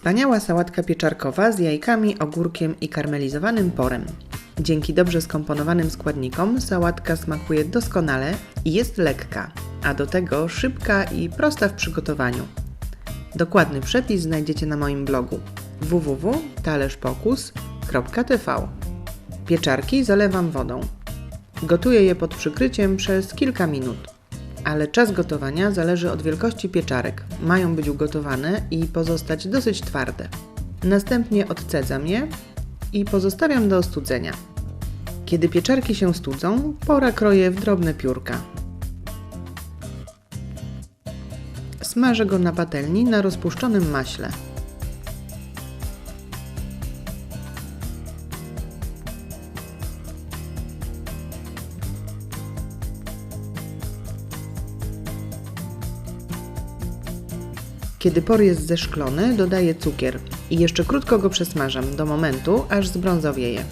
Wspaniała sałatka pieczarkowa z jajkami, ogórkiem i karmelizowanym porem. Dzięki dobrze skomponowanym składnikom sałatka smakuje doskonale i jest lekka, a do tego szybka i prosta w przygotowaniu. Dokładny przepis znajdziecie na moim blogu www.talerzpokus.tv. Pieczarki zalewam wodą. Gotuję je pod przykryciem przez kilka minut. Ale czas gotowania zależy od wielkości pieczarek. Mają być ugotowane i pozostać dosyć twarde. Następnie odcedzam je i pozostawiam do ostudzenia. Kiedy pieczarki się studzą, pora kroję w drobne piórka. Smażę go na patelni na rozpuszczonym maśle. Kiedy por jest zeszklony, dodaję cukier i jeszcze krótko go przesmażam do momentu, aż zbrązowieje.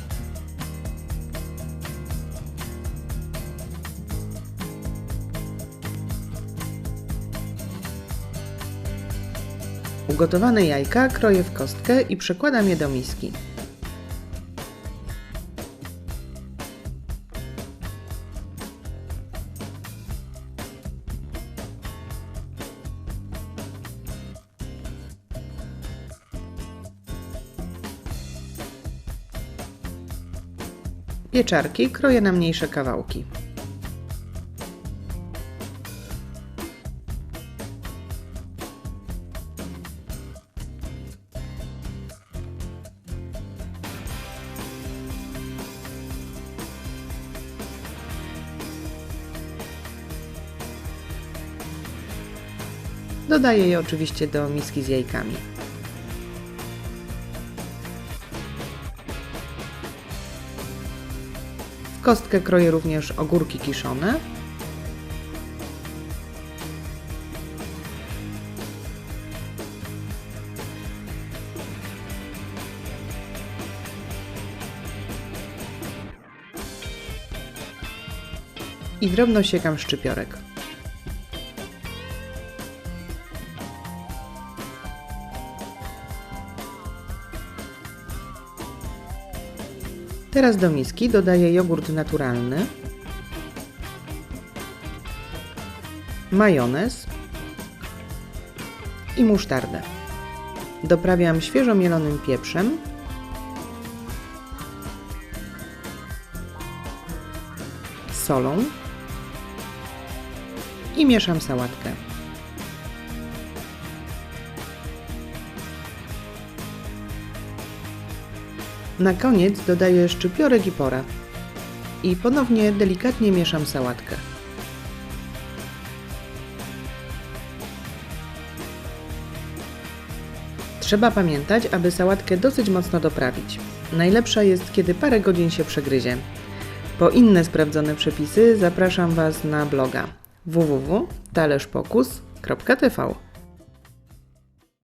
Ugotowane jajka kroję w kostkę i przekładam je do miski. Pieczarki kroję na mniejsze kawałki. Dodaję je oczywiście do miski z jajkami. Kostkę kroję również ogórki kiszone. I drobno siekam szczypiorek. Teraz do miski dodaję jogurt naturalny, majonez i musztardę. Doprawiam świeżo mielonym pieprzem, solą i mieszam sałatkę. Na koniec dodaję szczypiorek i pora. I ponownie delikatnie mieszam sałatkę. Trzeba pamiętać, aby sałatkę dosyć mocno doprawić. Najlepsza jest, kiedy parę godzin się przegryzie. Po inne sprawdzone przepisy zapraszam Was na bloga www.talerzpokus.tv